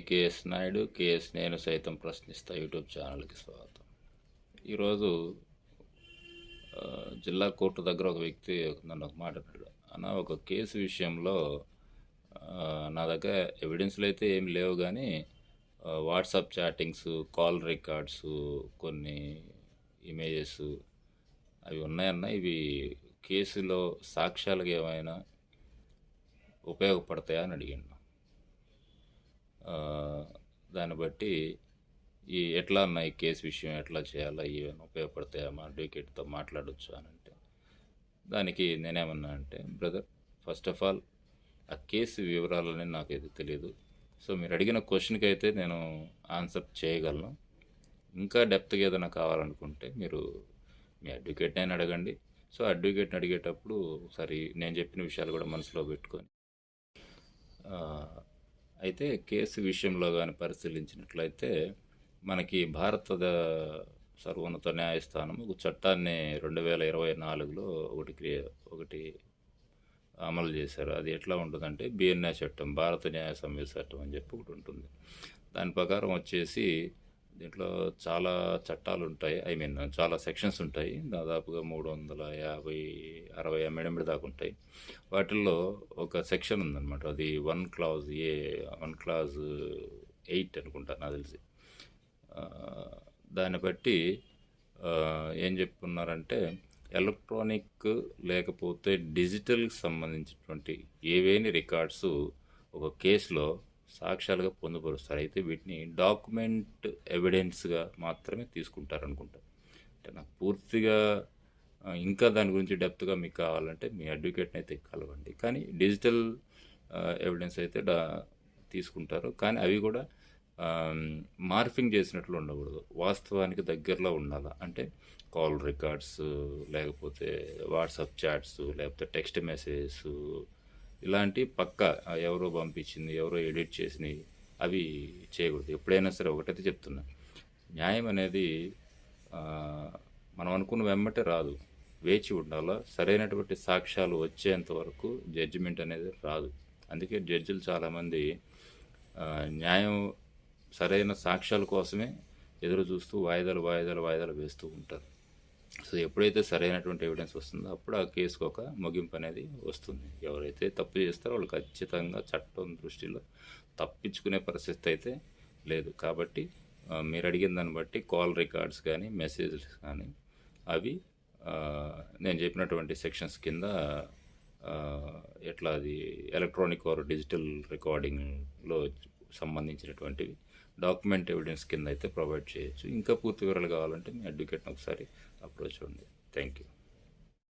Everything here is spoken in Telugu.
కేఎస్ నాయుడు కేఎస్ నేను సైతం ప్రశ్నిస్తా యూట్యూబ్ ఛానల్కి స్వాగతం. ఈరోజు జిల్లా కోర్టు దగ్గర ఒక వ్యక్తి నన్ను ఒక మాట అన్నాడు. అన్న ఒక కేసు విషయంలో నా దగ్గర ఎవిడెన్స్లు అయితే ఏం లేవు కానీ వాట్సాప్ చాటింగ్స్ కాల్ రికార్డ్స్ కొన్ని ఇమేజెస్ అవి ఉన్నాయన్న ఇవి కేసులో సాక్ష్యాలుగా ఏమైనా ఉపయోగపడతాయా అని అడిగాను దాన్ని బట్టి ఈ ఎట్లా అన్న ఈ కేసు విషయం ఎట్లా చేయాలా ఏమైనా ఉపయోగపడతాయా మా అడ్వకేట్తో మాట్లాడొచ్చు అని అంటే దానికి నేనేమన్నా అంటే బ్రదర్ ఫస్ట్ ఆఫ్ ఆల్ ఆ కేసు వివరాలని నాకైతే తెలియదు సో మీరు అడిగిన క్వశ్చన్కి అయితే నేను ఆన్సర్ చేయగలను. ఇంకా డెప్త్గా ఏదైనా కావాలనుకుంటే మీరు మీ అడ్వకేట్ని అయినా అడగండి. సో అడ్వకేట్ని అడిగేటప్పుడు ఒకసారి నేను చెప్పిన విషయాలు కూడా మనసులో పెట్టుకొని అయితే కేసు విషయంలో కానీ పరిశీలించినట్లయితే మనకి భారత సర్వోన్నత న్యాయస్థానం ఒక చట్టాన్ని రెండు వేల ఇరవై నాలుగులో ఒకటి క్రియ ఒకటి అమలు చేశారు. అది ఎట్లా ఉంటుందంటే బిఎన్ఏ చట్టం భారత న్యాయ సంహిత చట్టం అని చెప్పి ఒకటి ఉంటుంది. దాని ప్రకారం వచ్చేసి దీంట్లో చాలా చట్టాలు ఉంటాయి ఐ మీన్ చాలా సెక్షన్స్ ఉంటాయి. దాదాపుగా మూడు వందల యాభై అరవై ఎమ్మెడెమిడి దాకా ఉంటాయి. వాటిల్లో ఒక సెక్షన్ ఉందన్నమాట. అది one clause A one clause eight అనుకుంటా నాకు తెలిసి. దాన్ని బట్టి ఏం చెప్పుకున్నారంటే ఎలక్ట్రానిక్ లేకపోతే డిజిటల్కి సంబంధించినటువంటి ఏవేని రికార్డ్స్ ఒక కేసులో సాక్ష్యాలుగా పొందుపరుస్తారు. అయితే వీటిని డాక్యుమెంట్ ఎవిడెన్స్గా మాత్రమే తీసుకుంటారు అనుకుంటా అంటే నాకు పూర్తిగా ఇంకా దాని గురించి డెప్త్గా మీకు కావాలంటే మీ అడ్వకేట్ని అయితే కలవండి. కానీ డిజిటల్ ఎవిడెన్స్ అయితే డా తీసుకుంటారు. కానీ అవి కూడా మార్ఫింగ్ చేసినట్లు ఉండకూడదు. వాస్తవానికి దగ్గరలో ఉండాలి? అంటే కాల్ రికార్డ్స్ లేకపోతే వాట్సాప్ చాట్స్ లేకపోతే టెక్స్ట్ మెసేజెస్ ఇలాంటి పక్క ఎవరో పంపించింది ఎవరో ఎడిట్ చేసినవి అవి చేయకూడదు. ఎప్పుడైనా సరే ఒకటైతే చెప్తున్నా. న్యాయం అనేది మనం అనుకున్న వెమ్మటే రాదు. వేచి ఉండాలా? సరైనటువంటి సాక్ష్యాలు వచ్చేంత వరకు జడ్జిమెంట్ అనేది రాదు. అందుకే జడ్జిలు చాలామంది న్యాయం సరైన సాక్ష్యాల కోసమే ఎదురు చూస్తూ వాయిదాలు వాయిదాలు వాయిదాలు వేస్తూ ఉంటారు. సో ఎప్పుడైతే సరైనటువంటి ఎవిడెన్స్ వస్తుందో అప్పుడు ఆ కేసుకు ఒక ముగింపు అనేది వస్తుంది. ఎవరైతే తప్పు చేస్తారో వాళ్ళు ఖచ్చితంగా చట్టం దృష్టిలో తప్పించుకునే పరిస్థితి అయితే లేదు. కాబట్టి మీరు అడిగిన దాన్ని బట్టి కాల్ రికార్డ్స్ కానీ మెసేజెస్ కానీ అవి నేను చెప్పినటువంటి సెక్షన్స్ కింద ఎట్లా అది ఎలక్ట్రానిక్ ఆర్ డిజిటల్ రికార్డింగ్లో సంబంధించినటువంటివి డాక్యుమెంట్ ఎవిడెన్స్ కింద అయితే ప్రొవైడ్ చేయొచ్చు. ఇంకా పూర్తి వివరాలు కావాలంటే మీ అడ్వకేట్ని ఒకసారి అప్రోచ్ అవ్వండి. Thank you